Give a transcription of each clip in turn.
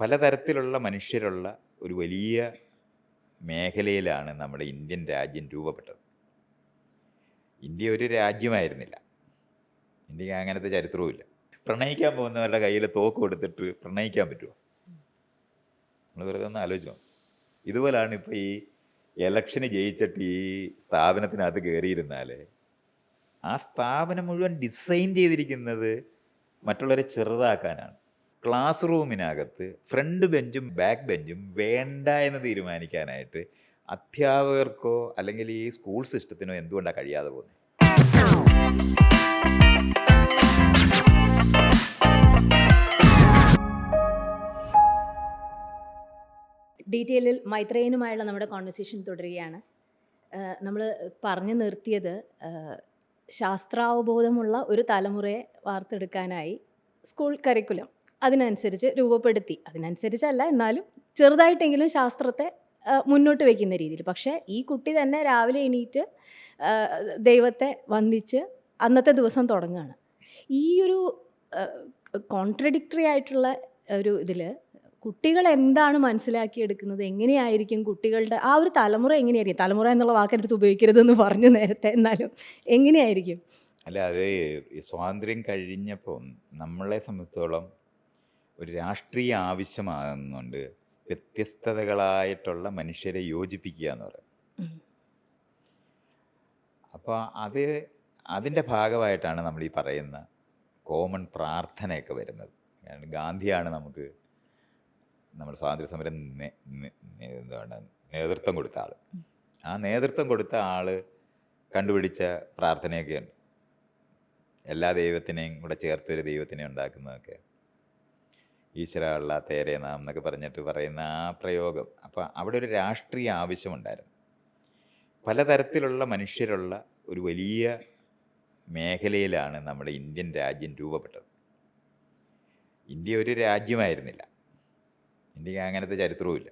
പലതരത്തിലുള്ള മനുഷ്യരുള്ള ഒരു വലിയ മേഖലയിലാണ് നമ്മുടെ ഇന്ത്യൻ രാജ്യം രൂപപ്പെട്ടത്. ഇന്ത്യ ഒരു രാജ്യമായിരുന്നില്ല. ഇന്ത്യയ്ക്ക് അങ്ങനത്തെ ചരിത്രവുമില്ല പ്രണയിക്കാൻ പോകുന്നവരുടെ കയ്യിൽ തോക്ക് കൊടുത്തിട്ട് പ്രണയിക്കാൻ പറ്റുമോ നമ്മൾ വെറുതെ ഒന്ന് ആലോചിച്ചോ ഇതുപോലാണ് ഇപ്പോൾ ഈ ഇലക്ഷന് ജയിച്ചിട്ട് ഈ സ്ഥാപനത്തിനകത്ത് കയറിയിരുന്നാൽ ആ സ്ഥാപനം മുഴുവൻ ഡിസൈൻ ചെയ്തിരിക്കുന്നത് മറ്റുള്ളവരെ ചെറുതാക്കാനാണ്. ക്ലാസ് റൂമിനകത്ത് ഫ്രണ്ട് ബെഞ്ചും ബാക്ക് ബെഞ്ചും വേണ്ട എന്ന് തീരുമാനിക്കാനായിട്ട് അധ്യാപകർക്കോ അല്ലെങ്കിൽ ഈ സ്കൂൾ സിസ്റ്റത്തിനോ എന്തുകൊണ്ടാണ് കഴിയാതെ പോകുന്നത് ഡീറ്റെയിലിൽ മൈത്രേയനുമായുള്ള നമ്മുടെ കോൺവെർസേഷൻ തുടരുകയാണ്. നമ്മൾ പറഞ്ഞു നിർത്തിയത് ശാസ്ത്രാവബോധമുള്ള ഒരു തലമുറയെ വാർത്തെടുക്കാനായി സ്കൂൾ കരിക്കുലം അതിനനുസരിച്ച് രൂപപ്പെടുത്തി. അതിനനുസരിച്ചല്ല എന്നാലും ചെറുതായിട്ടെങ്കിലും ശാസ്ത്രത്തെ മുന്നോട്ട് വയ്ക്കുന്ന രീതിയിൽ. പക്ഷേ ഈ കുട്ടി തന്നെ രാവിലെ എണീറ്റ് ദൈവത്തെ വന്ദിച്ച് അന്നത്തെ ദിവസം തുടങ്ങുകയാണ്. ഈ ഒരു കോൺട്രഡിക്ടറി ആയിട്ടുള്ള ഒരു ഇതിൽ കുട്ടികൾ എന്താണ് മനസ്സിലാക്കിയെടുക്കുന്നത് എങ്ങനെയായിരിക്കും കുട്ടികളുടെ ആ ഒരു തലമുറ എങ്ങനെയായിരിക്കും? തലമുറ എന്നുള്ള വാക്കെടുത്ത് ഉപയോഗിക്കരുതെന്ന് പറഞ്ഞു നേരത്തെ എന്നാലും എങ്ങനെയായിരിക്കും? അല്ല അത് സ്വാതന്ത്ര്യം കഴിഞ്ഞപ്പം നമ്മളെ സംബന്ധിച്ചോളം ഒരു രാഷ്ട്രീയ ആവശ്യമാകുന്നുണ്ട്. വ്യത്യസ്തതകളായിട്ടുള്ള മനുഷ്യരെ യോജിപ്പിക്കുക എന്ന് പറയുന്നത് അപ്പോൾ അത് അതിന്റെ ഭാഗമായിട്ടാണ് നമ്മൾ ഈ പറയുന്ന കോമൺ പ്രാർത്ഥനയൊക്കെ വരുന്നത്. കാരണം ഗാന്ധിയാണ് നമുക്ക് നമ്മുടെ സ്വാതന്ത്ര്യ സമരം എന്താണ് നേതൃത്വം കൊടുത്ത ആൾ ആ നേതൃത്വം കൊടുത്ത ആൾ കണ്ടുപിടിച്ച പ്രാർത്ഥനയൊക്കെയുണ്ട്. എല്ലാ ദൈവത്തിനെയും കൂടെ ചേർത്ത് ഒരു ദൈവത്തിനെ ഉണ്ടാക്കുന്നതൊക്കെ ഈശ്വര ഉള്ള തേരെ നാം എന്നൊക്കെ പറഞ്ഞിട്ട് പറയുന്ന ആ പ്രയോഗം. അപ്പോൾ അവിടെ ഒരു രാഷ്ട്രീയ ആവശ്യമുണ്ടായിരുന്നു. പലതരത്തിലുള്ള മനുഷ്യരുള്ള ഒരു വലിയ മേഖലയിലാണ് നമ്മുടെ ഇന്ത്യൻ രാജ്യം രൂപപ്പെട്ടത്. ഇന്ത്യ ഒരു രാജ്യമായിരുന്നില്ല. ഇന്ത്യയ്ക്ക് അങ്ങനത്തെ ചരിത്രവുമില്ല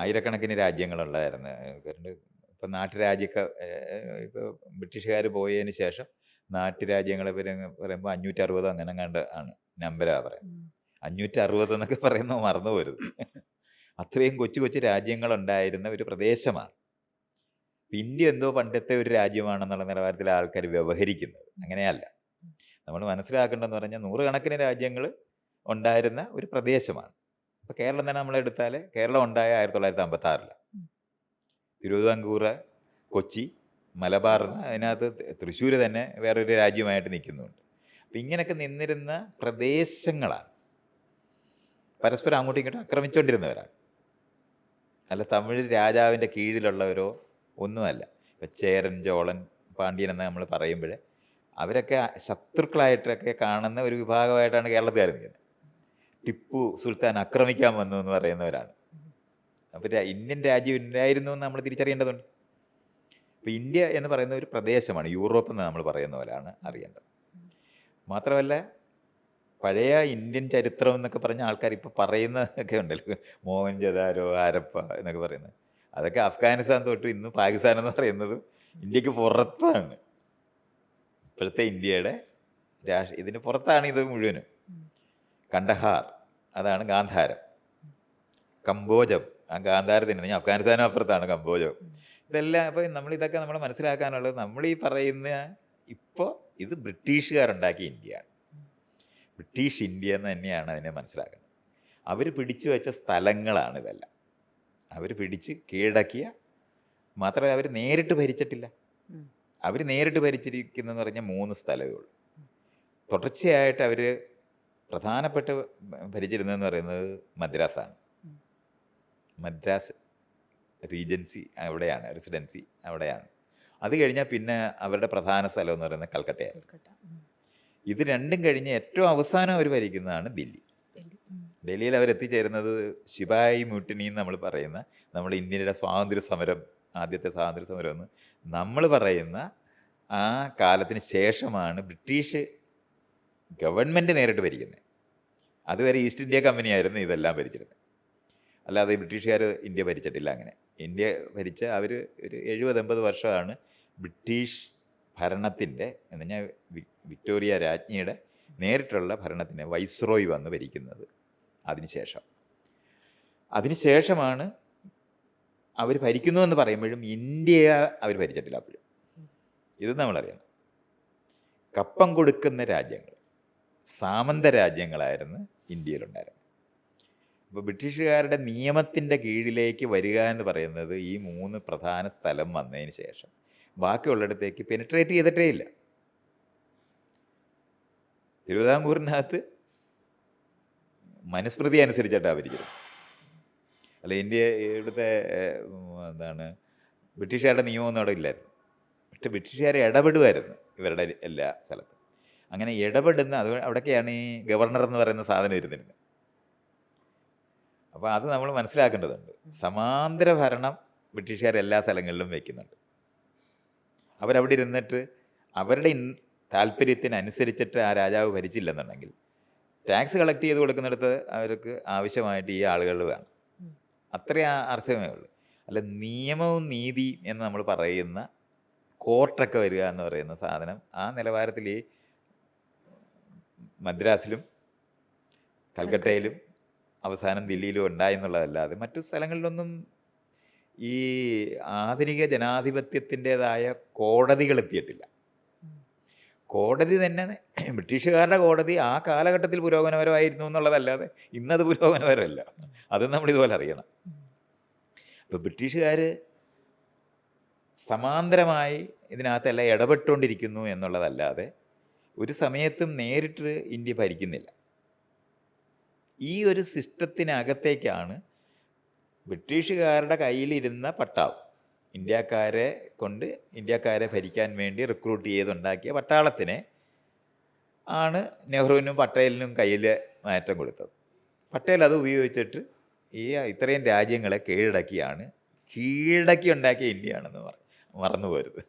ആയിരക്കണക്കിന് രാജ്യങ്ങളുള്ളതായിരുന്നു കാരണം ഇപ്പം നാട്ടുരാജ്യക്ക ഇപ്പോൾ ബ്രിട്ടീഷുകാർ പോയതിന് ശേഷം നാട്ടുരാജ്യങ്ങളെ പറയുമ്പോൾ അഞ്ഞൂറ്റി അറുപത് അങ്ങനെ കണ്ട് ആണ്. നമ്പരാ പറയാം. അഞ്ഞൂറ്റി അറുപത് എന്നൊക്കെ പറയുന്നത് മറന്നു പോരുത്. അത്രയും കൊച്ചു കൊച്ചു രാജ്യങ്ങളുണ്ടായിരുന്ന ഒരു പ്രദേശമാണ്. ഇന്ത്യ എന്തോ പണ്ടത്തെ ഒരു രാജ്യമാണെന്നുള്ള നിലവാരത്തിൽ ആൾക്കാർ വ്യവഹരിക്കുന്നത്. അങ്ങനെയല്ല. നമ്മൾ മനസ്സിലാക്കേണ്ടതെന്ന് പറഞ്ഞാൽ നൂറുകണക്കിന് രാജ്യങ്ങൾ ഉണ്ടായിരുന്ന ഒരു പ്രദേശമാണ്. ഇപ്പോൾ കേരളം തന്നെ നമ്മളെടുത്താൽ കേരളം ഉണ്ടായ ആയിരത്തി തൊള്ളായിരത്തി അമ്പത്തി ആറിലാണ് തിരുവിതാംകൂർ കൊച്ചി മലബാർ അതിനകത്ത് തൃശ്ശൂർ തന്നെ വേറൊരു രാജ്യമായിട്ട് നിൽക്കുന്നുണ്ട്. അപ്പം ഇങ്ങനെയൊക്കെ നിന്നിരുന്ന പ്രദേശങ്ങളാണ്. പരസ്പരം അങ്ങോട്ടും ഇങ്ങോട്ടും ആക്രമിച്ചുകൊണ്ടിരുന്നവരാണ്. അല്ല തമിഴ് രാജാവിന്റെ കീഴിലുള്ളവരോ ഒന്നുമല്ല. ഇപ്പം ചേരൻ ചോളൻ പാണ്ഡ്യൻ എന്ന് നമ്മൾ പറയുമ്പോൾ അവരൊക്കെ ശത്രുക്കളായിട്ടൊക്കെ കാണുന്ന ഒരു വിഭാഗമായിട്ടാണ് കേരളത്തിൽ ആരംഭിക്കുന്നത് ടിപ്പു സുൽത്താൻ ആക്രമിക്കാൻ വന്നു എന്ന് പറയുന്നവരാണ്. അപ്പോൾ ഇന്ത്യൻ രാജ്യം ഉണ്ടായിരുന്നു എന്ന് നമ്മൾ തിരിച്ചറിയേണ്ടതുണ്ട്. അപ്പോൾ ഇന്ത്യ എന്ന് പറയുന്ന ഒരു പ്രദേശമാണ് യൂറോപ്പ് എന്ന് നമ്മൾ പറയുന്ന പോലെയാണ് അറിയേണ്ടത്. മാത്രമല്ല പഴയ ഇന്ത്യൻ ചരിത്രം എന്നൊക്കെ പറഞ്ഞ ആൾക്കാർ ഇപ്പോൾ പറയുന്നതൊക്കെ ഉണ്ടല്ലോ. മോഹൻജദാരോ ആരപ്പ എന്നൊക്കെ പറയുന്നത്. അതൊക്കെ അഫ്ഗാനിസ്ഥാൻ തൊട്ട് ഇന്ന് പാകിസ്ഥാൻ എന്ന് പറയുന്നത് ഇന്ത്യയ്ക്ക് പുറത്താണ്. ഇപ്പോഴത്തെ ഇന്ത്യയുടെ രാഷ്ട്ര ഇതിന് പുറത്താണ് ഇത് മുഴുവനും. കണ്ടഹാർ അതാണ് ഗാന്ധാരം. കമ്പോജം ആ ഗാന്ധാരത്തിന് ഞാൻ അഫ്ഗാനിസ്ഥാനും അപ്പുറത്താണ് കമ്പോജം. ഇതെല്ലാം അപ്പോൾ നമ്മൾ ഇതൊക്കെ നമ്മൾ മനസ്സിലാക്കാനുള്ളത് നമ്മൾ ഈ പറയുന്ന ഇപ്പോൾ ഇത് ബ്രിട്ടീഷുകാരുണ്ടാക്കിയ ഇന്ത്യയാണ്. ബ്രിട്ടീഷ് ഇന്ത്യ എന്ന് തന്നെയാണ് അതിനെ മനസ്സിലാക്കുന്നത്. അവർ പിടിച്ചു വെച്ച സ്ഥലങ്ങളാണ് ഇതെല്ലാം. അവർ പിടിച്ച് കീഴടക്കിയ മാത്രമേ അവർ നേരിട്ട് ഭരിച്ചിട്ടില്ല. അവർ നേരിട്ട് ഭരിച്ചിരിക്കുന്നതെന്ന് പറഞ്ഞാൽ മൂന്ന് സ്ഥലമേ ഉള്ളൂ. തുടർച്ചയായിട്ട് അവർ പ്രധാനപ്പെട്ട ഭരിച്ചിരുന്നതെന്ന് പറയുന്നത് മദ്രാസാണ്. മദ്രാസ് റീജൻസി അവിടെയാണ് റെസിഡൻസി അവിടെയാണ്. അത് കഴിഞ്ഞാൽ പിന്നെ അവരുടെ പ്രധാന സ്ഥലം എന്ന് പറയുന്നത് കൽക്കട്ടയാണ് ഇത് രണ്ടും കഴിഞ്ഞ് ഏറ്റവും അവസാനം അവർ ഭരിക്കുന്നതാണ് ദില്ലി. ഡൽഹിയിൽ അവർ എത്തിച്ചേരുന്നത് ശിപായി മ്യൂട്ടിനി എന്ന് നമ്മൾ പറയുന്ന നമ്മുടെ ഇന്ത്യയുടെ സ്വാതന്ത്ര്യ സമരം ആദ്യത്തെ സ്വാതന്ത്ര്യ സമരം എന്ന് നമ്മൾ പറയുന്ന ആ കാലത്തിന് ശേഷമാണ് ബ്രിട്ടീഷ് ഗവൺമെന്റ് നേരിട്ട് ഭരിക്കുന്നത്. അതുവരെ ഈസ്റ്റ് ഇന്ത്യ കമ്പനിയായിരുന്നു ഇതെല്ലാം ഭരിച്ചിരുന്നത്. അല്ലാതെ ബ്രിട്ടീഷുകാർ ഇന്ത്യ ഭരിച്ചിട്ടില്ല അങ്ങനെ. ഇന്ത്യ ഭരിച്ച അവർ ഒരു എഴുപത് എൺപത് വർഷമാണ് ബ്രിട്ടീഷ് ഭരണത്തിന്റെ എന്ന് പറഞ്ഞാൽ വിക്ടോറിയ രാജ്ഞിയുടെ നേരിട്ടുള്ള ഭരണത്തിന് വൈസ്രോയ് വന്ന് ഭരിക്കുന്നത് അതിനുശേഷം. അതിനുശേഷമാണ് അവർ ഭരിക്കുന്നു എന്ന് പറയുമ്പോഴും ഇന്ത്യ അവർ ഭരിച്ചിട്ടില്ല അപ്പോഴും. ഇത് നമ്മളറിയണം. കപ്പം കൊടുക്കുന്ന രാജ്യങ്ങൾ സാമന്ത രാജ്യങ്ങളായിരുന്നു ഇന്ത്യയിലുണ്ടായിരുന്നത്. അപ്പോൾ ബ്രിട്ടീഷുകാരുടെ നിയമത്തിന്റെ കീഴിലേക്ക് വരിക എന്ന് പറയുന്നത് ഈ മൂന്ന് പ്രധാന സ്ഥലം വന്നതിന് ശേഷം ബാക്കിയുള്ളിടത്തേക്ക് പെനിട്രേറ്റ് ചെയ്തിട്ടേ ഇല്ല. തിരുവിതാംകൂറിനകത്ത് മനുസ്മൃതി അനുസരിച്ചിട്ടാണ് ഭരിച്ചത് അല്ല ഇന്ത്യ ഇവിടുത്തെ എന്താണ് ബ്രിട്ടീഷുകാരുടെ നിയമമൊന്നും അവിടെ ഇല്ലായിരുന്നു. പക്ഷെ ബ്രിട്ടീഷുകാർ ഇടപെടുമായിരുന്നു ഇവരുടെ എല്ലാ സ്ഥലത്തും. അങ്ങനെ ഇടപെടുന്ന അത് അവിടേക്കാണ് ഈ ഗവർണർ എന്ന് പറയുന്ന സാധനം ഇരുന്നിരുന്നത്. അപ്പോൾ അത് നമ്മൾ മനസ്സിലാക്കേണ്ടതുണ്ട്. സമാന്തര ഭരണം ബ്രിട്ടീഷുകാർ എല്ലാ സ്ഥലങ്ങളിലും വയ്ക്കുന്നുണ്ട്. അവരവിടെ ഇരുന്നിട്ട് അവരുടെ താല്പര്യത്തിനനുസരിച്ചിട്ട് ആ രാജാവ് ഭരിച്ചില്ലെന്നുണ്ടെങ്കിൽ ടാക്സ് കളക്ട് ചെയ്ത് കൊടുക്കുന്നിടത്ത് അവർക്ക് ആവശ്യമായിട്ട് ഈ ആളുകൾ വേണം. അത്രേ അർത്ഥമേ ഉള്ളൂ അല്ല നിയമവും നീതി എന്ന് നമ്മൾ പറയുന്ന കോർട്ടൊക്കെ വരിക എന്ന് പറയുന്ന സാധനം ആ നിലവാരത്തിൽ ഈ മദ്രാസിലും കൽക്കട്ടയിലും അവസാനം ദില്ലിയിലും ഉണ്ടായി എന്നുള്ളതല്ലാതെ മറ്റു സ്ഥലങ്ങളിലൊന്നും ഈ ആധുനിക ജനാധിപത്യത്തിന്റെതായ കോടതികൾ എത്തിയിട്ടില്ല. കോടതി തന്നെ ബ്രിട്ടീഷുകാരുടെ കോടതി ആ കാലഘട്ടത്തിൽ പുരോഗമനപരമായിരുന്നു എന്നുള്ളതല്ലാതെ ഇന്നത് പുരോഗമനപരമല്ല. അത് നമ്മൾ ഇതുപോലെ അറിയണം. അപ്പോൾ ബ്രിട്ടീഷുകാർ സമാന്തരമായി ഇതിനകത്തെല്ലാം ഇടപെട്ടുകൊണ്ടിരിക്കുന്നു എന്നുള്ളതല്ലാതെ ഒരു സമയത്തും നേരിട്ട് ഇന്ത്യ ഭരിക്കുന്നില്ല. ഈ ഒരു സിസ്റ്റത്തിനകത്തേക്കാണ് ബ്രിട്ടീഷുകാരുടെ കയ്യിലിരുന്ന പട്ടാളം. ഇന്ത്യക്കാരെ കൊണ്ട് ഇന്ത്യക്കാരെ ഭരിക്കാൻ വേണ്ടി റിക്രൂട്ട് ചെയ്തുണ്ടാക്കിയ പട്ടാളത്തിനെ ആണ് നെഹ്റുവിനും പട്ടേലിനും കയ്യിൽ മാറ്റം കൊടുത്തത്. പട്ടേൽ അത് ഉപയോഗിച്ചിട്ട് ഈ ഇത്രയും രാജ്യങ്ങളെ കീഴടക്കിയാണ് കീഴടക്കി ഉണ്ടാക്കിയ ഇന്ത്യയാണെന്ന് പറഞ്ഞു മറന്നു പോരുത്.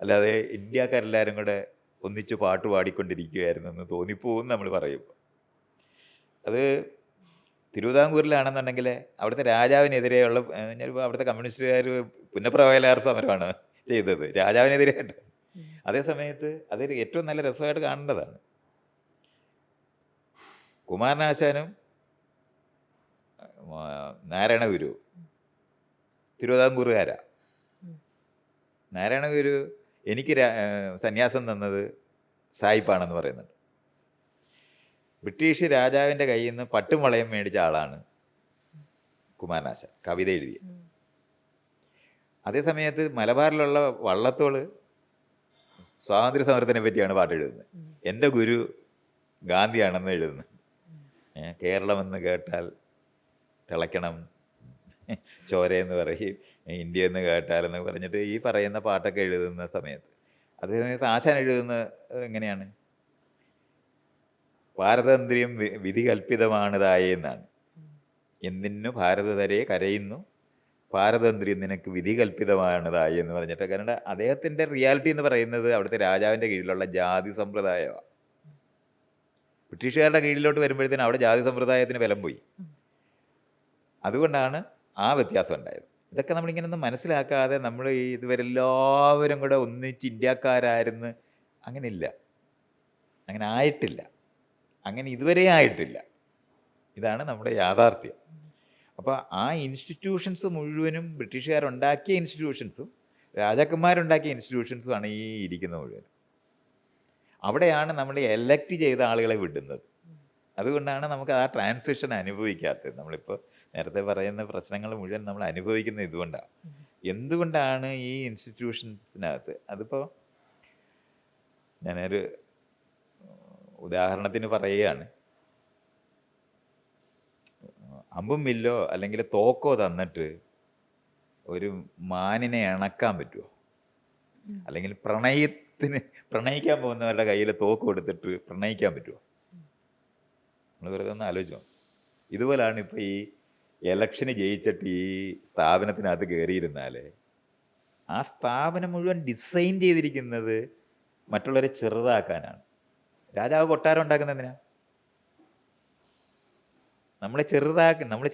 അല്ലാതെ ഇന്ത്യക്കാരെല്ലാവരും കൂടെ ഒന്നിച്ച് പാട്ട് പാടിക്കൊണ്ടിരിക്കുകയായിരുന്നെന്ന് തോന്നിപ്പോവും നമ്മൾ പറയുമ്പോൾ. അത് തിരുവിതാംകൂറിലാണെന്നുണ്ടെങ്കിൽ അവിടുത്തെ രാജാവിനെതിരെയുള്ള ഞാനിപ്പോൾ അവിടുത്തെ കമ്മ്യൂണിസ്റ്റുകാർ പുനഃപ്രവയലാർ സമരമാണ് ചെയ്തത്. രാജാവിനെതിരെയായിട്ട്. അതേ സമയത്ത് അതൊരു ഏറ്റവും നല്ല രസമായിട്ട് കാണേണ്ടതാണ്. കുമാരനാശാനും നാരായണ ഗുരു തിരുവിതാംകൂറുകാരാ. നാരായണ ഗുരു എനിക്ക് സന്യാസം തന്നത് സായിപ്പാണെന്ന് പറയുന്നുണ്ട്. ബ്രിട്ടീഷ് രാജാവിന്റെ കയ്യിൽ നിന്ന് പട്ടും വളയം മേടിച്ച ആളാണ് കുമാരനാശാൻ കവിത എഴുതിയ. അതേസമയത്ത് അതേ സമയത്ത് മലബാറിലുള്ള വള്ളത്തോൾ സ്വാതന്ത്ര്യ സമരത്തിനെ പറ്റിയാണ് പാട്ട് എഴുതുന്നത്. എന്റെ ഗുരു ഗാന്ധിയാണെന്ന് എഴുതുന്നത്. കേരളമെന്ന് കേട്ടാൽ തിളയ്ക്കണം ചോരയെന്ന് പറയും ഇന്ത്യ എന്ന് കേട്ടാലെന്ന് പറഞ്ഞിട്ട് ഈ പറയുന്ന പാട്ടൊക്കെ എഴുതുന്ന സമയത്ത്. അതേ സമയത്ത് ആശാൻ എഴുതുന്ന എങ്ങനെയാണ്? പാരതന്ത്ര്യം വിധി കൽപ്പിതമാണതായി എന്നാണ്. എന്നിന്നു ഭാരതതരെ കരയുന്നു? പാരതന്ത്ര്യം നിനക്ക് വിധി കൽപ്പിതമാണിതായി എന്ന് പറഞ്ഞിട്ട്. കാരണം അദ്ദേഹത്തിന്റെ റിയാലിറ്റി എന്ന് പറയുന്നത് അവിടുത്തെ രാജാവിന്റെ കീഴിലുള്ള ജാതി സമ്പ്രദായമാണ്. ബ്രിട്ടീഷുകാരുടെ കീഴിലോട്ട് വരുമ്പോഴത്തേനും അവിടെ ജാതി സമ്പ്രദായത്തിന് ബലം പോയി. അതുകൊണ്ടാണ് ആ വ്യത്യാസം ഉണ്ടായത്. ഇതൊക്കെ നമ്മളിങ്ങനെ ഒന്നും മനസ്സിലാക്കാതെ നമ്മൾ ഇതുവരെല്ലാവരും കൂടെ ഒന്നിച്ച് ഇന്ത്യക്കാരായിരുന്നു. അങ്ങനെയില്ല. അങ്ങനെ ആയിട്ടില്ല. അങ്ങനെ ഇതുവരെ ആയിട്ടില്ല. ഇതാണ് നമ്മുടെ യാഥാർത്ഥ്യം. അപ്പോൾ ആ ഇൻസ്റ്റിറ്റ്യൂഷൻസ് മുഴുവനും ബ്രിട്ടീഷുകാരുണ്ടാക്കിയ ഇൻസ്റ്റിറ്റ്യൂഷൻസും രാജാക്കന്മാരുണ്ടാക്കിയ ഇൻസ്റ്റിറ്റ്യൂഷൻസും ആണ് ഈ ഇരിക്കുന്ന മുഴുവൻ അവിടെയാണ് നമ്മൾ എലക്ട് ചെയ്ത ആളുകളെ വിടുന്നത്. അതുകൊണ്ടാണ് നമുക്ക് ആ ട്രാൻസിഷൻ അനുഭവിക്കാത്തത്. നമ്മളിപ്പോൾ നേരത്തെ പറയുന്ന പ്രശ്നങ്ങൾ മുഴുവൻ നമ്മൾ അനുഭവിക്കുന്നത് ഇതുകൊണ്ടാണ്. എന്തുകൊണ്ടാണ് ഈ ഇൻസ്റ്റിറ്റ്യൂഷൻസിനകത്ത് അതിപ്പോൾ ഞാനൊരു ഉദാഹരണത്തിന് പറയുകയാണ്. അമ്പും വില്ലോ അല്ലെങ്കിൽ തോക്കോ തന്നിട്ട് ഒരു മാനിനെ ഇണക്കാൻ പറ്റുമോ അല്ലെങ്കിൽ പ്രണയത്തിന് പ്രണയിക്കാൻ പോകുന്നവരുടെ കയ്യിൽ തോക്ക് കൊടുത്തിട്ട് പ്രണയിക്കാൻ പറ്റുമോ നമ്മൾ വെറുതെ ഒന്ന് ആലോചിച്ചോ. ഇതുപോലാണ് ഇപ്പോൾ ഈ എലക്ഷന് ജയിച്ചിട്ട് ഈ സ്ഥാപനത്തിനകത്ത് കയറിയിരുന്നാൽ ആ സ്ഥാപനം മുഴുവൻ ഡിസൈൻ ചെയ്തിരിക്കുന്നത് മറ്റുള്ളവരെ ചെറുതാക്കാനാണ്. രാജാവ് കൊട്ടാരം ഉണ്ടാക്കുന്ന എന്തിനാ? നമ്മളെ ചെറുതാക്കി നമ്മൾ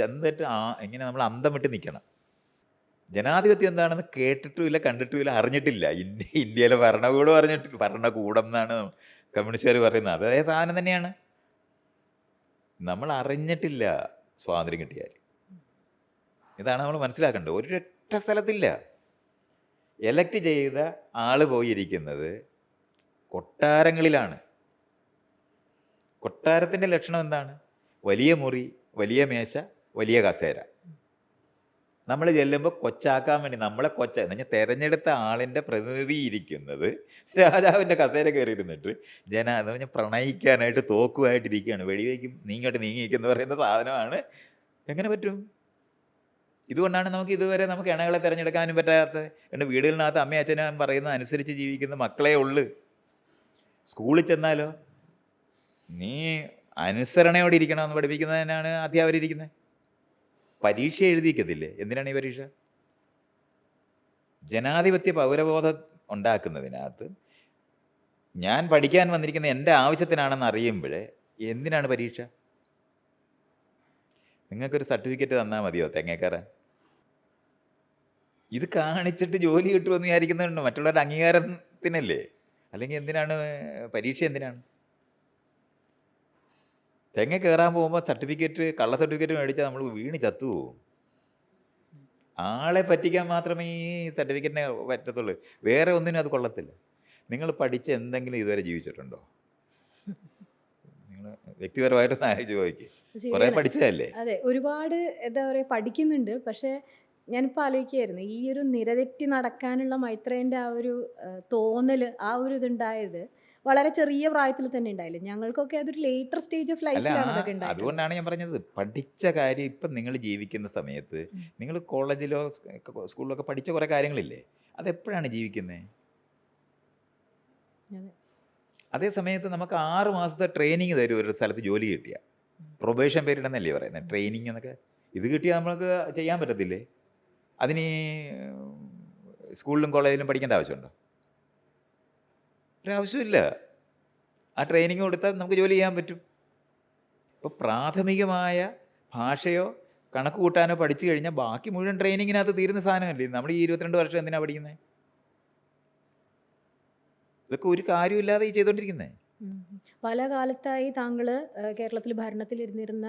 ചെന്നിട്ട് ആ ഇങ്ങനെ നമ്മൾ അന്തം വിട്ട് നിൽക്കണം ജനാധിപത്യം എന്താണെന്ന് കേട്ടിട്ടുമില്ല കണ്ടിട്ടുമില്ല അറിഞ്ഞിട്ടില്ല. ഇന്ത്യ ഇന്ത്യയിലെ ഭരണകൂടം അറിഞ്ഞിട്ടില്ല. ഭരണകൂടം എന്നാണ് കമ്മ്യൂണിസ്റ്റുകാർ പറയുന്നത്. അതേ സാധനം തന്നെയാണ്. നമ്മൾ അറിഞ്ഞിട്ടില്ല സ്വാതന്ത്ര്യം കിട്ടിയാൽ. ഇതാണ് നമ്മൾ മനസ്സിലാക്കേണ്ടത്. ഒരൊറ്റ സ്ഥലത്തില്ല. എലക്ട് ചെയ്ത ആൾ പോയിരിക്കുന്നത് കൊട്ടാരങ്ങളിലാണ്. കൊട്ടാരത്തിന്റെ ലക്ഷണം എന്താണ്? വലിയ മുറി വലിയ മേശ വലിയ കസേര. നമ്മൾ ചെല്ലുമ്പോൾ കൊച്ചാക്കാൻ വേണ്ടി നമ്മളെ കൊച്ച എന്ന് പറഞ്ഞാൽ തെരഞ്ഞെടുത്ത ആളിന്റെ പ്രതിനിധി ഇരിക്കുന്നത് രാജാവിന്റെ കസേര കയറിയിരുന്നിട്ട് ജന എന്ന് പറഞ്ഞാൽ പ്രണയിക്കാനായിട്ട് തോക്കുമായിട്ടിരിക്കുകയാണ് വെടിവെക്കും നീങ്ങോട്ട് നീങ്ങിയിരിക്കുന്നു പറയുന്ന സാധനമാണ്. എങ്ങനെ പറ്റും? ഇതുകൊണ്ടാണ് നമുക്ക് ഇതുവരെ നമുക്ക് ഇണകളെ തിരഞ്ഞെടുക്കാനും പറ്റാത്തത്. എന്റെ വീടുകളിനകത്ത് അമ്മയും അച്ഛനും പറയുന്ന അനുസരിച്ച് ജീവിക്കുന്ന മക്കളെ ഉള്ളു. സ്കൂളിൽ ചെന്നാലോ? നീ അനുസരണയോടെ ഇരിക്കണമെന്ന് പഠിപ്പിക്കുന്നതിനാണ് അധ്യാപകരിക്കുന്നത് പരീക്ഷ എഴുതിക്കത്തില്ലേ എന്തിനാണ് ഈ പരീക്ഷ? ജനാധിപത്യ പൗരബോധം ഉണ്ടാക്കുന്നതിനകത്ത് ഞാൻ പഠിക്കാൻ വന്നിരിക്കുന്ന എന്റെ ആവശ്യത്തിനാണെന്ന് അറിയുമ്പോൾ എന്തിനാണ് പരീക്ഷ? നിങ്ങൾക്കൊരു സർട്ടിഫിക്കറ്റ് തന്നാൽ മതിയോ തേങ്ങേക്കാരൻ? ഇത് കാണിച്ചിട്ട് ജോലി കിട്ടുമെന്ന് വിചാരിക്കുന്നുണ്ട് മറ്റുള്ളവരുടെ അംഗീകാരത്തിനല്ലേ? അല്ലെങ്കിൽ എന്തിനാണ് പരീക്ഷ എന്തിനാണ്? തെങ്ങ കയറാൻ പോകുമ്പോൾ സർട്ടിഫിക്കറ്റ് കള്ള സർട്ടിഫിക്കറ്റ് മേടിച്ചാൽ നമ്മൾ വീണ് ചത്തുപോകും ആളെ പറ്റിക്കാൻ മാത്രമേ ഈ സർട്ടിഫിക്കറ്റിനെ പറ്റത്തുള്ളൂ. വേറെ ഒന്നിനും അത് കൊള്ളത്തില്ല. നിങ്ങൾ പഠിച്ച് എന്തെങ്കിലും ഇതുവരെ ജീവിച്ചിട്ടുണ്ടോ? നിങ്ങൾ വ്യക്തിപരമായിട്ട് ആലോചിച്ച് ചോദിക്കുക കുറേ. പഠിച്ചതല്ലേ? അതെ ഒരുപാട് എന്താ പറയുക പഠിക്കുന്നുണ്ട്. പക്ഷേ ഞാനിപ്പോൾ ആലോചിക്കുകയായിരുന്നു. ഈ ഒരു നിരതെറ്റി നടക്കാനുള്ള മൈത്രേന്റെ ആ ഒരു തോന്നൽ ആ ഒരു ഇതുണ്ടായത് വളരെ ചെറിയ പ്രായത്തിൽ തന്നെ ഉണ്ടായില്ല? ഞങ്ങൾക്കൊക്കെ അതൊരു ലേറ്റർ സ്റ്റേജ് ഓഫ് ലൈഫിലാണ് അതൊക്കെ അതുകൊണ്ടാണ് ഞാൻ പറഞ്ഞത്. പഠിച്ച കാര്യം ഇപ്പം നിങ്ങൾ ജീവിക്കുന്ന സമയത്ത് നിങ്ങൾ കോളേജിലോ സ്കൂളിലോ സ്കൂളിലൊക്കെ പഠിച്ച കുറേ കാര്യങ്ങളില്ലേ? അതെപ്പോഴാണ് ജീവിക്കുന്നത് അതെ. സമയത്ത് നമുക്ക് ആറ് മാസത്തെ ട്രെയിനിങ് തരും ഒരു സ്ഥലത്ത് ജോലി കിട്ടിയ. പ്രൊബേഷൻ പീരീഡ് എന്നല്ലേ പറയുന്നത് ട്രെയിനിങ് എന്നൊക്കെ. ഇത് കിട്ടിയാൽ നമുക്ക് ചെയ്യാൻ പറ്റത്തില്ലേ? അതിന് സ്കൂളിലും കോളേജിലും പഠിക്കേണ്ട ആവശ്യമുണ്ടോ? ഒരാവശ്യമില്ല ആ ട്രെയിനിങ് കൊടുത്താൽ നമുക്ക് ജോലി ചെയ്യാൻ പറ്റും. ഇപ്പോൾ പ്രാഥമികമായ ഭാഷയോ കണക്ക് കൂട്ടാനോ പഠിച്ചു കഴിഞ്ഞാൽ ബാക്കി മുഴുവൻ ട്രെയിനിങ്ങിനകത്ത് തീരുന്ന സാധനമല്ലേ? നമ്മൾ ഈ ഇരുപത്തിരണ്ട് വർഷം എന്തിനാണ് പഠിക്കുന്നത് ഇതൊക്കെ ഒരു കാര്യമില്ലാതെ ഈ ചെയ്തുകൊണ്ടിരിക്കുന്നത്. പല കാലത്തായി താങ്കൾ കേരളത്തിൽ ഭരണത്തിലിരുന്നിരുന്ന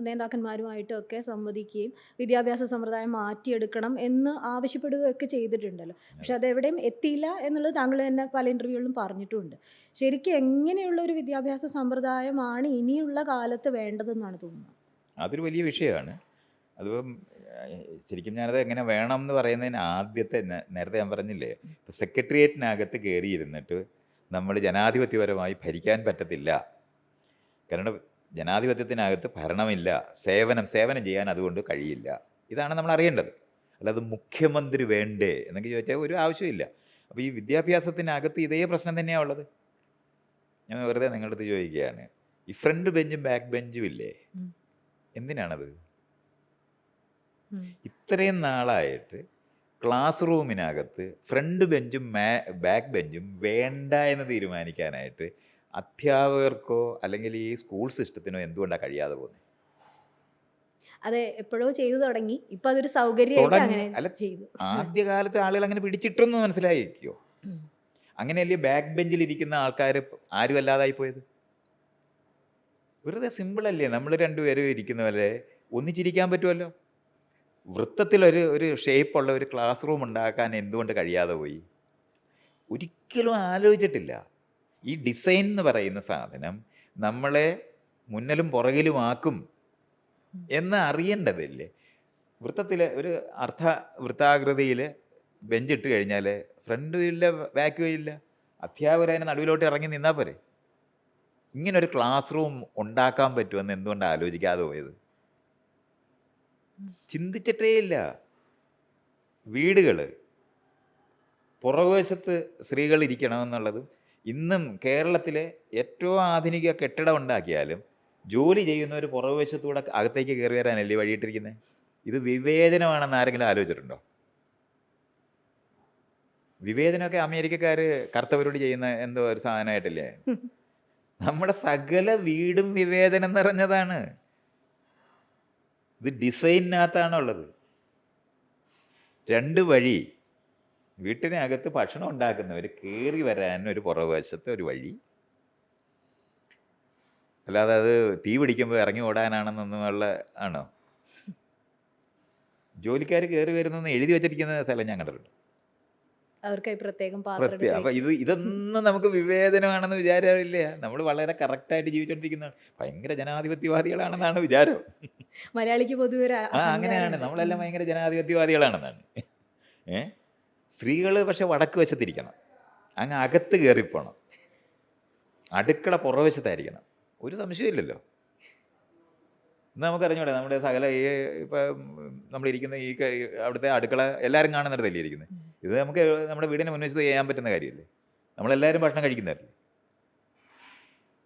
നേതാക്കന്മാരുമായിട്ടൊക്കെ സംവദിക്കുകയും വിദ്യാഭ്യാസ സമ്പ്രദായം മാറ്റിയെടുക്കണം എന്ന് ആവശ്യപ്പെടുകയൊക്കെ ചെയ്തിട്ടുണ്ടല്ലോ. പക്ഷെ അതെവിടെയും എത്തിയില്ല എന്നുള്ളത് താങ്കൾ തന്നെ പല ഇന്റർവ്യൂകളിലും പറഞ്ഞിട്ടുമുണ്ട് ശരിക്കും എങ്ങനെയുള്ള ഒരു വിദ്യാഭ്യാസ സമ്പ്രദായമാണ് ഇനിയുള്ള കാലത്ത് വേണ്ടതെന്നാണ് തോന്നുന്നത്? അതൊരു വലിയ വിഷയമാണ്. അതിപ്പം ശരിക്കും ഞാനത് എങ്ങനെ വേണം എന്ന് പറയുന്നതിന് ആദ്യത്തെ നേരത്തെ ഞാൻ പറഞ്ഞില്ലേ സെക്രട്ടേറിയറ്റിനകത്ത് കയറിയിരുന്നിട്ട് നമ്മൾ ജനാധിപത്യപരമായി ഭരിക്കാൻ പറ്റത്തില്ല. കാരണം ജനാധിപത്യത്തിനകത്ത് ഭരണമില്ല. സേവനം സേവനം ചെയ്യാൻ അതുകൊണ്ട് കഴിയില്ല. ഇതാണ് നമ്മൾ അറിയേണ്ടത്. അല്ലാതെ മുഖ്യമന്ത്രി വേണ്ടേ എന്നൊക്കെ ചോദിച്ചാൽ ഒരു ആവശ്യമില്ല. അപ്പോൾ ഈ വിദ്യാഭ്യാസത്തിനകത്ത് ഇതേ പ്രശ്നം തന്നെയാണ് ഉള്ളത്. ഞാൻ വെറുതെ നിങ്ങളുടെ അടുത്ത് ചോദിക്കുകയാണ്. ഈ ഫ്രണ്ട് ബെഞ്ചും ബാക്ക് ബെഞ്ചും ഇല്ലേ. എന്തിനാണത്? ഇത്രയും നാളായിട്ട് ക്ലാസ് റൂമിനകത്ത് ഫ്രണ്ട് ബെഞ്ചും മാ ബാക്ക് ബെഞ്ചും വേണ്ട എന്ന് തീരുമാനിക്കാനായിട്ട് അധ്യാപകർക്കോ അല്ലെങ്കിൽ ഈ സ്കൂൾ സിസ്റ്റത്തിനോ എന്തുകൊണ്ടാണ് കഴിയാതെ പോകുന്നത് അതെ എപ്പോഴോ ചെയ്തു തുടങ്ങി. ഇപ്പൊ അതൊരു ചെയ്തു. ആദ്യകാലത്ത് ആളുകൾ അങ്ങനെ പിടിച്ചിട്ടൊന്നും മനസ്സിലായിരിക്കോ. അങ്ങനെയല്ലേ ബാക്ക് ബെഞ്ചിൽ ഇരിക്കുന്ന ആൾക്കാർ ആരും അല്ലാതായി പോയത്? വെറുതെ സിമ്പിളല്ലേ നമ്മൾ രണ്ടുപേരും ഇരിക്കുന്ന പോലെ ഒന്നിച്ചിരിക്കാൻ പറ്റുമല്ലോ? വൃത്തത്തിലൊരു ഒരു ഷേപ്പുള്ള ഒരു ക്ലാസ് റൂം ഉണ്ടാക്കാൻ എന്തുകൊണ്ട് കഴിയാതെ പോയി? ഒരിക്കലും ആലോചിച്ചിട്ടില്ല. ഈ ഡിസൈൻ എന്ന് പറയുന്ന സാധനം നമ്മളെ മുന്നിലും പുറകിലുമാക്കും എന്ന് അറിയേണ്ടതില്ലേ? വൃത്തത്തിൽ ഒരു അർത്ഥ വൃത്താകൃതിയിൽ ബെഞ്ചിട്ട് കഴിഞ്ഞാൽ ഫ്രണ്ടും ഇല്ല ബാക്കും ഇല്ല. അധ്യാപകർ അതിന് നടുവിലോട്ട് ഇറങ്ങി നിന്നാൽ പോരെ? ഇങ്ങനൊരു ക്ലാസ് റൂം ഉണ്ടാക്കാൻ പറ്റുമെന്ന് എന്തുകൊണ്ട് ആലോചിക്കാതെ പോയത്? ചിന്തിച്ചിട്ടേ ഇല്ല വീടുകൾ പുറകുവശത്ത് സ്ത്രീകൾ ഇരിക്കണമെന്നുള്ളതും ഇന്നും കേരളത്തിലെ ഏറ്റവും ആധുനിക കെട്ടിടം ഉണ്ടാക്കിയാലും ജോലി ചെയ്യുന്നവർ പുറകുവശത്തൂടെ അകത്തേക്ക് കയറി വരാനല്ലേ വഴിയിട്ടിരിക്കുന്നത് ഇത് വിവേചനമാണെന്ന് ആരെങ്കിലും ആലോചിച്ചിട്ടുണ്ടോ? വിവേചനമൊക്കെ അമേരിക്കക്കാർ കറുത്തവരോട് ചെയ്യുന്ന എന്തോ ഒരു സാധനമായിട്ടില്ലേ? നമ്മുടെ സകല വീടും വിവേചനം നിറഞ്ഞതാണ്. ഇത് ഡിസൈനിനകത്താണുള്ളത്. രണ്ട് വഴി വീട്ടിനകത്ത് ഭക്ഷണം ഉണ്ടാക്കുന്നവർ കയറി വരാൻ ഒരു പുറകുവശത്ത് ഒരു വഴി. അല്ലാതെ അത് തീ പിടിക്കുമ്പോൾ ഇറങ്ങി ഓടാനാണെന്നുള്ള ആണോ? ജോലിക്കാർ കയറി വരുന്നെന്ന് എഴുതി വെച്ചിരിക്കുന്ന സ്ഥലം ഞാൻ കണ്ടിട്ടുണ്ട്. അവർക്കായി പ്രത്യേകം പാർട്ടി അപ്പൊ ഇത് ഇതൊന്നും നമുക്ക് വിവേചനമാണെന്ന് വിചാരമില്ല. നമ്മൾ വളരെ കറക്റ്റായിട്ട് ജീവിച്ചോണ്ടിരിക്കുന്ന ഭയങ്കര ജനാധിപത്യവാദികളാണെന്നാണ് വിചാരം. മലയാളിക്ക് പൊതുവെ ആ അങ്ങനെയാണ്. നമ്മളെല്ലാം ഭയങ്കര ജനാധിപത്യവാദികളാണെന്നാണ്. ഏ? സ്ത്രീകൾ പക്ഷെ വടക്ക് വശത്തിരിക്കണം. അങ്ങ് അകത്ത് കയറിപ്പോണം. അടുക്കള പുറവശത്തായിരിക്കണം. ഒരു സംശയമില്ലല്ലോ. ഇന്ന് നമുക്കറിഞ്ഞൂടെ നമ്മുടെ സകല ഈ ഇപ്പം നമ്മളിരിക്കുന്ന ഈ അവിടുത്തെ അടുക്കള എല്ലാവരും കാണുന്നിടത്തല്ലേ ഇരിക്കുന്നത് ഇത് നമുക്ക് നമ്മുടെ വീടിന് മുൻവശത്ത് ചെയ്യാൻ പറ്റുന്ന കാര്യമല്ലേ? നമ്മളെല്ലാവരും ഭക്ഷണം കഴിക്കുന്നതല്ലേ?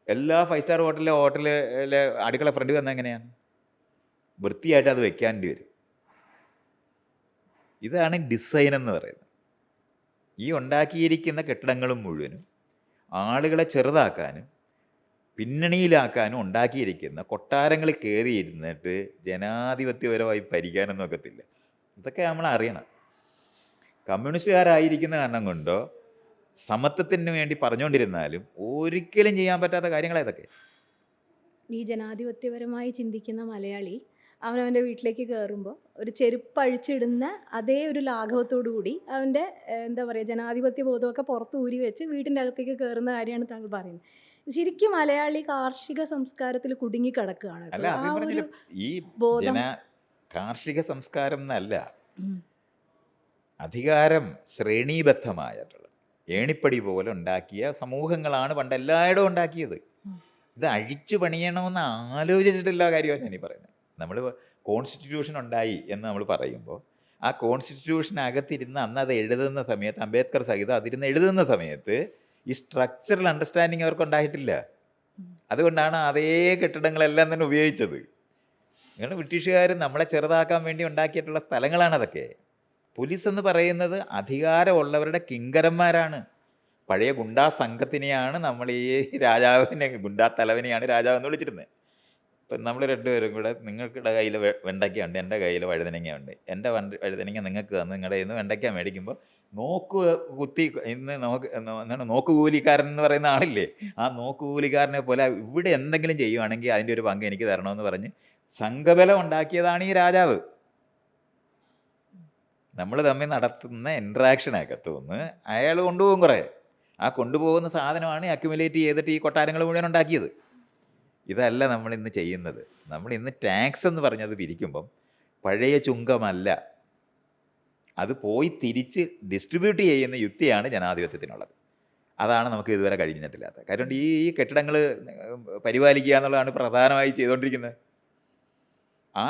എല്ലാ ഫൈവ് സ്റ്റാർ ഹോട്ടലിലെ ഹോട്ടലിലെ അടുക്കള ഫ്രണ്ട് വന്നാൽ എങ്ങനെയാണ്? വൃത്തിയായിട്ട് അത് വെക്കാണ്ടി വരും. ഇതാണ് ഡിസൈൻ എന്ന് പറയുന്നത്. ഈ ഉണ്ടാക്കിയിരിക്കുന്ന കെട്ടിടങ്ങളും മുഴുവനും ആളുകളെ ചെറുതാക്കാനും പിന്നണിയിലാക്കാനും ഉണ്ടാക്കിയിരിക്കുന്ന കൊട്ടാരങ്ങളിൽ കയറിയിരുന്നിട്ട് ജനാധിപത്യപരമായി ഭരിക്കാനൊന്നും ഒക്കത്തില്ല. ഇതൊക്കെ നമ്മൾ അറിയണം കമ്മ്യൂണിസ്റ്റുകാരായിരിക്കുന്ന കാരണം കൊണ്ടോ സമത്വത്തിന് വേണ്ടി പറഞ്ഞുകൊണ്ടിരുന്നാലും ഒരിക്കലും ചെയ്യാൻ പറ്റാത്ത കാര്യങ്ങളേതൊക്കെ ഈ ജനാധിപത്യപരമായി ചിന്തിക്കുന്ന മലയാളി അവനവന്റെ വീട്ടിലേക്ക് കയറുമ്പോൾ ഒരു ചെരുപ്പ് അഴിച്ചിടുന്ന അതേ ഒരു ലാഘവത്തോടു കൂടി അവന്റെ എന്താ പറയുക ജനാധിപത്യ ബോധമൊക്കെ പുറത്ത് ഊരി വെച്ച് വീട്ടിന്റെ അകത്തേക്ക് കയറുന്ന കാര്യമാണ് താങ്കൾ പറയുന്നത്. ശരിക്കും മലയാളി കാർഷിക സംസ്കാരത്തിൽ കുടുങ്ങിക്കിടക്കുകയാണ് ഈ ബോധം. കാർഷിക സംസ്കാരം എന്നല്ല. അധികാരം ശ്രേണീബദ്ധമായിട്ടുള്ള ഏണിപ്പടി പോലെ ഉണ്ടാക്കിയ സമൂഹങ്ങളാണ് പണ്ട് എല്ലായിടവും ഉണ്ടാക്കിയത്. ഇത് അഴിച്ചു പണിയണമെന്ന് ആലോചിച്ചിട്ടില്ല കാര്യമാണ് ഞാനീ പറയുന്നത്. നമ്മൾ കോൺസ്റ്റിറ്റ്യൂഷൻ ഉണ്ടായി എന്ന് നമ്മൾ പറയുമ്പോൾ ആ കോൺസ്റ്റിറ്റ്യൂഷനകത്തിരുന്ന് അന്ന് അത് എഴുതുന്ന സമയത്ത് അംബേദ്കർ സഹിതം അതിരുന്ന് എഴുതുന്ന സമയത്ത് ഈ സ്ട്രക്ചറൽ അണ്ടർസ്റ്റാൻഡിങ് അവർക്ക് ഉണ്ടായിട്ടില്ല. അതുകൊണ്ടാണ് അതേ കെട്ടിടങ്ങളെല്ലാം തന്നെ ഉപയോഗിച്ചത്. നിങ്ങൾ ബ്രിട്ടീഷുകാർ നമ്മളെ ചെറുതാക്കാൻ വേണ്ടി ഉണ്ടാക്കിയിട്ടുള്ള സ്ഥലങ്ങളാണ് അതൊക്കെ. പോലീസ് എന്ന് പറയുന്നത് അധികാരമുള്ളവരുടെ കിങ്കരന്മാരാണ്. പഴയ ഗുണ്ടാ സംഘത്തിനെയാണ് നമ്മൾ ഈ രാജാവിനെ ഗുണ്ടാ തലവനെയാണ് രാജാവ് എന്ന് വിളിച്ചിരുന്നത്. ഇപ്പം നമ്മൾ രണ്ടുപേരും കൂടെ നിങ്ങളുടെ കയ്യിൽ വെണ്ടയ്ക്കുണ്ട് എന്റെ കയ്യിൽ വഴുതനങ്ങയുണ്ട് എന്റെ വണ്ടി വഴുതനങ്ങ നിങ്ങൾക്ക് തന്ന് നിങ്ങളുടെ നിന്ന് വെണ്ടയ്ക്ക മേടിക്കുമ്പോൾ നോക്ക് കുത്തി ഇന്ന് നോക്ക് എന്താണ് നോക്ക് കൂലിക്കാരൻ എന്ന് പറയുന്ന ആളില്ലേ? ആ നോക്ക് കൂലിക്കാരനെ പോലെ ഇവിടെ എന്തെങ്കിലും ചെയ്യുവാണെങ്കിൽ അതിന്റെ ഒരു പങ്ക് എനിക്ക് തരണമെന്ന് പറഞ്ഞ് സംഘബലം ഉണ്ടാക്കിയതാണ് ഈ രാജാവ്. നമ്മൾ തമ്മിൽ നടത്തുന്ന ഇൻട്രാക്ഷനകത്തുനിന്ന് അയാൾ കൊണ്ടുപോകും കുറേ. ആ കൊണ്ടുപോകുന്ന സാധനമാണ് അക്യുമുലേറ്റ് ചെയ്തിട്ട് ഈ കൊട്ടാരങ്ങൾ മുഴുവൻ ഉണ്ടാക്കിയത്. ഇതല്ല നമ്മൾ ഇന്ന് ചെയ്യുന്നത്. നമ്മൾ ഇന്ന് ടാക്സ് എന്ന് പറഞ്ഞത് പിരിക്കുമ്പം പഴയ ചുങ്കമല്ല. അത് പോയി തിരിച്ച് ഡിസ്ട്രിബ്യൂട്ട് ചെയ്യുന്ന യുക്തിയാണ് ജനാധിപത്യത്തിനുള്ളത്. അതാണ് നമുക്ക് ഇതുവരെ കഴിഞ്ഞിട്ടില്ലാത്ത. കാരണം ഈ ഈ കെട്ടിടങ്ങൾ പരിപാലിക്കുക എന്നുള്ളതാണ് പ്രധാനമായി ചെയ്തുകൊണ്ടിരിക്കുന്നത്. ആ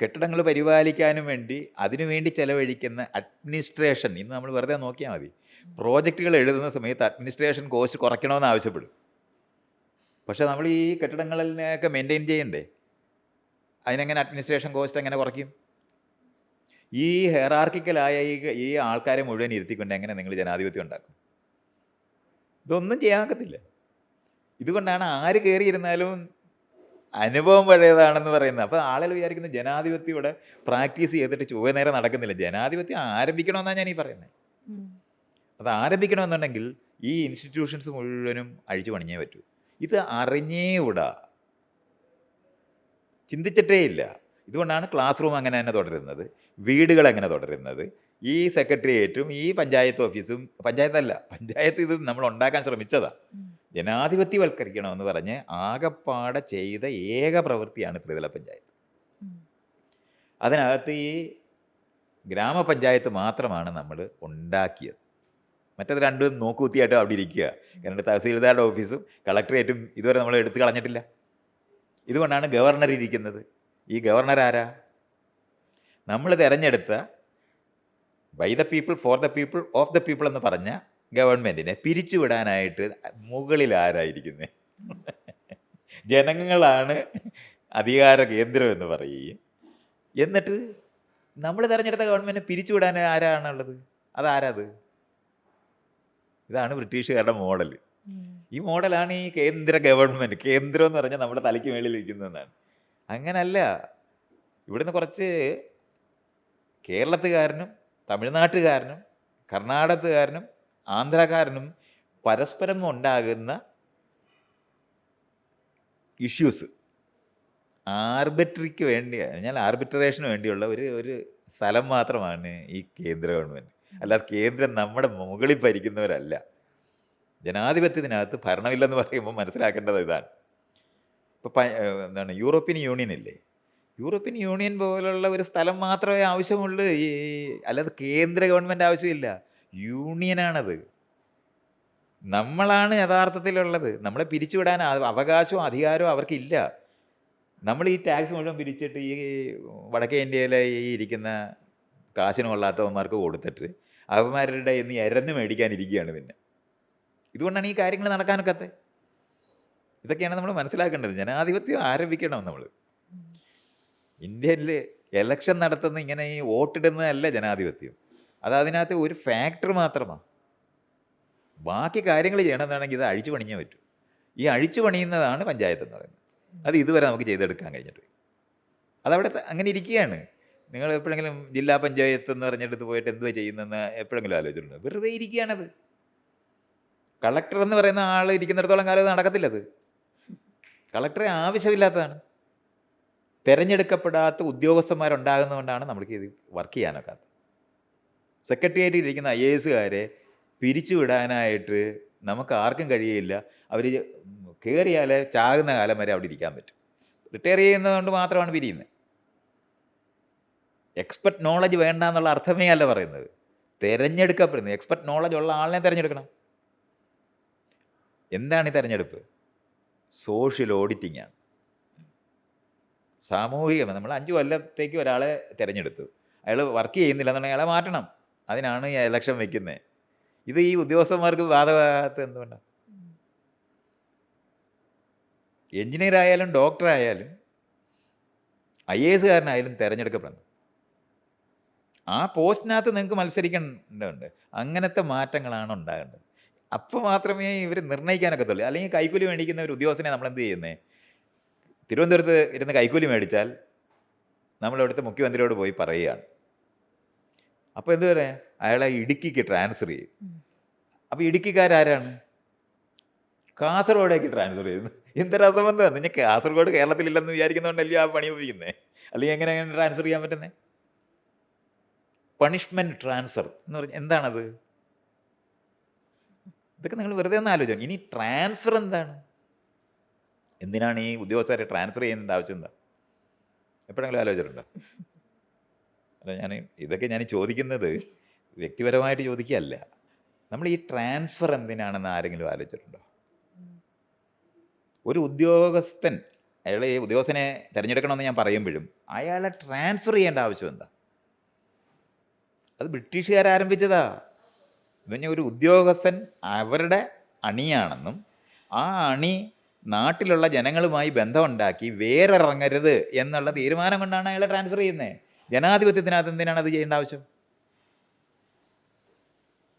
കെട്ടിടങ്ങൾ പരിപാലിക്കാനും വേണ്ടി അതിനുവേണ്ടി ചെലവഴിക്കുന്ന അഡ്മിനിസ്ട്രേഷൻ ഇന്ന് നമ്മൾ വെറുതെ നോക്കിയാൽ മതി. പ്രോജക്റ്റുകൾ എഴുതുന്ന സമയത്ത് അഡ്മിനിസ്ട്രേഷൻ കോസ്റ്റ് കുറയ്ക്കണമെന്ന് ആവശ്യപ്പെടും. പക്ഷേ നമ്മൾ ഈ കെട്ടിടങ്ങളിനെയൊക്കെ മെയിന്റെയിൻ ചെയ്യണ്ടേ? അതിനെങ്ങനെ അഡ്മിനിസ്ട്രേഷൻ കോസ്റ്റ് എങ്ങനെ കുറയ്ക്കും? ഈ ഹെറാർക്കിക്കലായ ഈ ഈ ആൾക്കാരെ മുഴുവൻ ഇരുത്തിക്കൊണ്ട് എങ്ങനെ നിങ്ങൾ ജനാധിപത്യം ഉണ്ടാക്കും? ഇതൊന്നും ചെയ്യാൻ ചെയ്യാക്കത്തില്ല ഇതുകൊണ്ടാണ് ആര് കയറിയിരുന്നാലും അനുഭവം പഴയതാണെന്ന് പറയുന്നത്. അപ്പോൾ ആളുകൾ വിചാരിക്കുന്ന ജനാധിപത്യം ഇവിടെ പ്രാക്ടീസ് ചെയ്തിട്ട് ചൊവ്വ നേരെ നടക്കുന്നില്ല. ജനാധിപത്യം ആരംഭിക്കണമെന്നാണ് ഞാൻ ഈ പറയുന്നത്. അത് ആരംഭിക്കണമെന്നുണ്ടെങ്കിൽ ഈ ഇൻസ്റ്റിറ്റ്യൂഷൻസ് മുഴുവനും അഴിച്ചു പണിഞ്ഞേ പറ്റൂ. ഇത് അറിഞ്ഞേ വിടാ ചിന്തിച്ചിട്ടേ ഇല്ല. ഇതുകൊണ്ടാണ് ക്ലാസ് റൂം അങ്ങനെ തന്നെ തുടരുന്നത്. വീടുകൾ അങ്ങനെ തുടരുന്നത്. ഈ സെക്രട്ടേറിയറ്റും ഈ പഞ്ചായത്ത് ഓഫീസും പഞ്ചായത്തല്ല പഞ്ചായത്ത് ഇത് നമ്മൾ ഉണ്ടാക്കാൻ ശ്രമിച്ചതാ. ഉം. ജനാധിപത്യവൽക്കരിക്കണമെന്ന് പറഞ്ഞ് ആകപ്പാടെ ചെയ്ത ഏക പ്രവൃത്തിയാണ് ത്രിതല പഞ്ചായത്ത്. അതിനകത്ത് ഈ ഗ്രാമപഞ്ചായത്ത് മാത്രമാണ് നമ്മൾ ഉണ്ടാക്കിയത്. മറ്റത് രണ്ടും നോക്കുകുത്തിയായിട്ട് അവിടെ ഇരിക്കുക. കാരണം തഹസീൽദാരുടെ ഓഫീസും കളക്ടറേറ്റും ഇതുവരെ നമ്മൾ എടുത്തു കളഞ്ഞിട്ടില്ല. ഇതുകൊണ്ടാണ് ഗവർണർ ഇരിക്കുന്നത്. ഈ ഗവർണർ ആരാ? നമ്മൾ തിരഞ്ഞെടുത്ത by the people for the people of the people എന്ന് പറഞ്ഞ ഗവൺമെന്റിനെ പിരിച്ചുവിടാനായിട്ട് മുകളിൽ ആരായിരിക്കുന്നത് ജനങ്ങളാണ് അധികാര കേന്ദ്രം എന്ന് പറയുകയും. എന്നിട്ട് നമ്മൾ തിരഞ്ഞെടുത്ത ഗവൺമെന്റിനെ പിരിച്ചുവിടാൻ ആരാണുള്ളത്? അതാരാത്? ഇതാണ് ബ്രിട്ടീഷുകാരുടെ മോഡൽ ഈ മോഡലാണ് ഈ കേന്ദ്ര ഗവൺമെന്റ് കേന്ദ്രം എന്ന് പറഞ്ഞാൽ നമ്മുടെ തലയ്ക്ക് മേളിൽ അങ്ങനല്ല. ഇവിടുന്ന് കുറച്ച് കേരളത്തുകാരനും തമിഴ്നാട്ടുകാരനും കർണാടകത്തുകാരനും ആന്ധ്രാക്കാരനും പരസ്പരം ഉണ്ടാകുന്ന ഇഷ്യൂസ് ആർബിട്രിക്ക് വേണ്ടി ഞാൻ ആർബിട്രേഷന് വേണ്ടിയുള്ള ഒരു ഒരു സ്ഥലം മാത്രമാണ് ഈ കേന്ദ്ര ഗവൺമെന്റ് അല്ലാതെ കേന്ദ്രം നമ്മുടെ മുകളിൽ ഭരിക്കുന്നവരല്ല. ജനാധിപത്യത്തിനകത്ത് ഭരണമില്ലെന്ന് പറയുമ്പോൾ മനസ്സിലാക്കേണ്ടത് ഇതാണ്. ഇപ്പോൾ എന്താണ് യൂറോപ്യൻ യൂണിയൻ ഇല്ലേ? യൂറോപ്യൻ യൂണിയൻ പോലുള്ള ഒരു സ്ഥലം മാത്രമേ ആവശ്യമുള്ളൂ ഈ അല്ലാതെ കേന്ദ്ര ഗവൺമെന്റ് ആവശ്യമില്ല. യൂണിയനാണത് നമ്മളാണ് യഥാർത്ഥത്തിലുള്ളത്. നമ്മളെ പിരിച്ചുവിടാൻ അവകാശവും അധികാരവും അവർക്കില്ല. നമ്മൾ ഈ ടാക്സ് മുഴുവൻ പിരിച്ചിട്ട് ഈ വടക്കേ ഇന്ത്യയിലെ ഈ ഇരിക്കുന്ന കാശിന് കൊള്ളാത്തവന്മാർക്ക് കൊടുത്തിട്ട് അവന്മാരുടെ ഇന്ന് എരന്ന് മേടിക്കാനിരിക്കുകയാണ് പിന്നെ. ഇതുകൊണ്ടാണ് ഈ കാര്യങ്ങൾ നടക്കാനൊക്കത്തെ. ഇതൊക്കെയാണ് നമ്മൾ മനസ്സിലാക്കേണ്ടത്. ജനാധിപത്യം ആരംഭിക്കണം നമ്മൾ. ഇന്ത്യയിൽ എലക്ഷൻ നടത്തുന്ന ഇങ്ങനെ ഈ വോട്ടിടുന്നതല്ല ജനാധിപത്യം. അത് അതിനകത്ത് ഒരു ഫാക്ടർ മാത്രമാണ് ബാക്കി കാര്യങ്ങൾ ചെയ്യണമെന്നാണെങ്കിൽ ഇത് അഴിച്ചു പണിഞ്ഞേ പറ്റൂ. ഈ അഴിച്ചു പണിയുന്നതാണ് പഞ്ചായത്ത് എന്ന് പറയുന്നത്. അത് ഇതുവരെ നമുക്ക് ചെയ്തെടുക്കാൻ കഴിഞ്ഞിട്ട് അതവിടെ അങ്ങനെ ഇരിക്കുകയാണ്. നിങ്ങൾ എപ്പോഴെങ്കിലും ജില്ലാ പഞ്ചായത്ത് എന്ന് പറഞ്ഞെടുത്ത് പോയിട്ട് എന്തുവാ ചെയ്യുന്നതെന്ന് എപ്പോഴെങ്കിലും ആലോചിച്ചിട്ടുണ്ട്? വെറുതെ ഇരിക്കുകയാണത്. കളക്ടർ എന്ന് പറയുന്ന ആൾ ഇരിക്കുന്നിടത്തോളം കാലം നടക്കത്തില്ലത് കളക്ടറെ ആവശ്യമില്ലാത്തതാണ്. തിരഞ്ഞെടുക്കപ്പെടാത്ത ഉദ്യോഗസ്ഥന്മാരുണ്ടാകുന്നതുകൊണ്ടാണ് നമ്മൾക്ക് ഇത് വർക്ക് ചെയ്യാനൊക്കാത്തത്. സെക്രട്ടേറിയറ്റിൽ ഇരിക്കുന്ന ഐ എ എസുകാരെ പിരിച്ചുവിടാനായിട്ട് നമുക്ക് ആർക്കും കഴിയില്ല അവർ കയറിയാൽ ചാകുന്ന കാലം വരെ അവിടെ ഇരിക്കാൻ പറ്റും. റിട്ടയർ ചെയ്യുന്നതുകൊണ്ട് മാത്രമാണ് പിരിയുന്നത്. എക്സ്പെർട്ട് നോളജ് വേണ്ട എന്നുള്ള അർത്ഥമേ അല്ല പറയുന്നത്. തിരഞ്ഞെടുക്കപ്പെടുന്നത് എക്സ്പെർട്ട് നോളജ് ഉള്ള ആളിനെ തിരഞ്ഞെടുക്കണം. എന്താണ് ഈ തിരഞ്ഞെടുപ്പ്? സോഷ്യൽ ഓഡിറ്റിംഗ് ആണ്. സാമൂഹിക നമ്മൾ അഞ്ച് കൊല്ലത്തേക്ക് ഒരാളെ തിരഞ്ഞെടുത്തു. അയാൾ വർക്ക് ചെയ്യുന്നില്ല എന്നുണ്ടെങ്കിൽ അയാളെ മാറ്റണം. അതിനാണ് ഈ ഇലക്ഷൻ വെക്കുന്നത് ഇത് ഈ ഉദ്യോഗസ്ഥന്മാർക്ക് ബാധകത്ത് എന്തുകൊണ്ടാണ് എഞ്ചിനീയർ ആയാലും ഡോക്ടർ ആയാലും ഐ എ എസ്സുകാരനായാലും തിരഞ്ഞെടുക്കപ്പെടണം. ആ പോസ്റ്റിനകത്ത് നിങ്ങൾക്ക് മത്സരിക്കേണ്ടതുണ്ട്. അങ്ങനത്തെ മാറ്റങ്ങളാണ് ഉണ്ടാകേണ്ടത്. അപ്പോൾ മാത്രമേ ഇവർ നിർണയിക്കാനൊക്കത്തുള്ളൂ അല്ലെങ്കിൽ കൈക്കൂലി മേടിക്കുന്ന ഒരു ഉദ്യോഗസ്ഥനെ നമ്മൾ എന്ത് ചെയ്യുന്നത് തിരുവനന്തപുരത്ത് ഇരുന്ന് കൈക്കൂലി മേടിച്ചാൽ നമ്മളവിടുത്തെ മുഖ്യമന്ത്രിയോട് പോയി പറയുകയാണ്. അപ്പോൾ എന്ത് പറയാ അയാളെ ഇടുക്കിക്ക് ട്രാൻസ്ഫർ ചെയ്യും. അപ്പോൾ ഇടുക്കിക്കാരാരാണ്? കാസർഗോഡേക്ക് ട്രാൻസ്ഫർ ചെയ്യുന്നു എന്തൊരു അസംബന്ധമാണ് നിങ്ങൾ കാസർഗോഡ് കേരളത്തിലില്ലെന്ന് വിചാരിക്കുന്നതുകൊണ്ടല്ലേ ആ പണി ഉപയോഗിക്കുന്നത് അല്ലെങ്കിൽ എങ്ങനെ അങ്ങനെ ട്രാൻസ്ഫർ ചെയ്യാൻ പറ്റുന്നത് പണിഷ്മെന്റ് ട്രാൻസ്ഫർ എന്ന് പറഞ്ഞാൽ എന്താണത്? ഇതൊക്കെ നിങ്ങൾ വെറുതെ ഒന്ന് ആലോചിക്കണം ഇനി ട്രാൻസ്ഫർ എന്താണ്? എന്തിനാണ് ഈ ഉദ്യോഗസ്ഥരെ ട്രാൻസ്ഫർ ചെയ്യുന്നതിന്റെ ആവശ്യം എന്താ? എപ്പോഴെങ്കിലും ആലോചിച്ചിട്ടുണ്ടോ? അല്ല ഞാൻ ഇതൊക്കെ ഞാൻ ചോദിക്കുന്നത് വ്യക്തിപരമായിട്ട് ചോദിക്കുകയല്ല. നമ്മൾ ഈ ട്രാൻസ്ഫർ എന്തിനാണെന്ന് ആരെങ്കിലും ആലോചിച്ചിട്ടുണ്ടോ? ഒരു ഉദ്യോഗസ്ഥൻ അയാളെ ഈ ഉദ്യോഗസ്ഥനെ തിരഞ്ഞെടുക്കണമെന്ന് ഞാൻ പറയുമ്പോഴും അയാളെ ട്രാൻസ്ഫർ ചെയ്യേണ്ട ആവശ്യം എന്താ? അത് ബ്രിട്ടീഷുകാർ ആരംഭിച്ചതാ. എന്ന് പറഞ്ഞാൽ ഒരു ഉദ്യോഗസ്ഥൻ അവരുടെ അണിയാണെന്നും ആ അണി നാട്ടിലുള്ള ജനങ്ങളുമായി ബന്ധമുണ്ടാക്കി വേറിറങ്ങരുത് എന്നുള്ള തീരുമാനം കൊണ്ടാണ് അയാളെ ട്രാൻസ്ഫർ ചെയ്യുന്നത് ജനാധിപത്യത്തിനകത്ത് എന്തിനാണ് അത് ചെയ്യേണ്ട ആവശ്യം?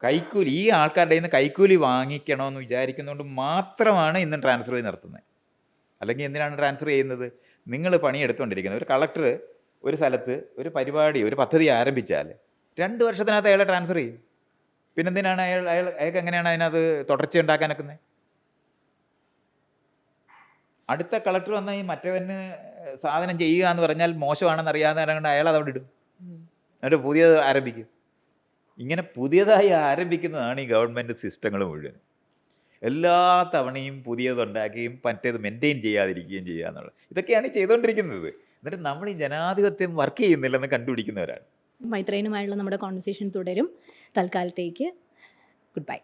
കൈക്കൂലി ഈ ആൾക്കാരുടെ നിന്ന് കൈക്കൂലി വാങ്ങിക്കണമെന്ന് വിചാരിക്കുന്നതുകൊണ്ട് മാത്രമാണ് ഇന്ന് ട്രാൻസ്ഫർ ചെയ്ത് നിർത്തുന്നത് അല്ലെങ്കിൽ എന്തിനാണ് ട്രാൻസ്ഫർ ചെയ്യുന്നത്? നിങ്ങൾ പണിയെടുത്തുകൊണ്ടിരിക്കുന്നത്. ഒരു കളക്ടർ ഒരു സ്ഥലത്ത് ഒരു പരിപാടി ഒരു പദ്ധതി ആരംഭിച്ചാൽ രണ്ട് വർഷത്തിനകത്ത് അയാളെ ട്രാൻസ്ഫർ ചെയ്യും. പിന്നെ എന്തിനാണ് അയാൾ അയാൾ അയാൾക്ക് എങ്ങനെയാണ് അതിനകത്ത് തുടർച്ച ഉണ്ടാക്കാനൊക്കുന്നത് അടുത്ത കളക്ടർ വന്നാൽ ഈ മറ്റവന് സാധനം ചെയ്യുക എന്ന് പറഞ്ഞാൽ മോശമാണെന്ന് അറിയാതെ കൊണ്ട് അയാൾ അതവിടെ ഇടും. എന്നിട്ട് പുതിയത് ആരംഭിക്കും. ഇങ്ങനെ പുതിയതായി ആരംഭിക്കുന്നതാണ് ഈ ഗവൺമെന്റ് സിസ്റ്റങ്ങൾ മുഴുവൻ എല്ലാ തവണയും പുതിയതുണ്ടാക്കുകയും മറ്റേത് മെയിന്റെയിൻ ചെയ്യാതിരിക്കുകയും ചെയ്യുക എന്നുള്ളത്. ഇതൊക്കെയാണ് ചെയ്തുകൊണ്ടിരിക്കുന്നത്. എന്നിട്ട് നമ്മൾ ഈ ജനാധിപത്യം വർക്ക് ചെയ്യുന്നില്ലെന്ന് കണ്ടുപിടിക്കുന്നവരാണ്. മൈത്രേനുമായുള്ള നമ്മുടെ കോൺവെർസേഷൻ തുടരും. തൽക്കാലത്തേക്ക് ഗുഡ് ബൈ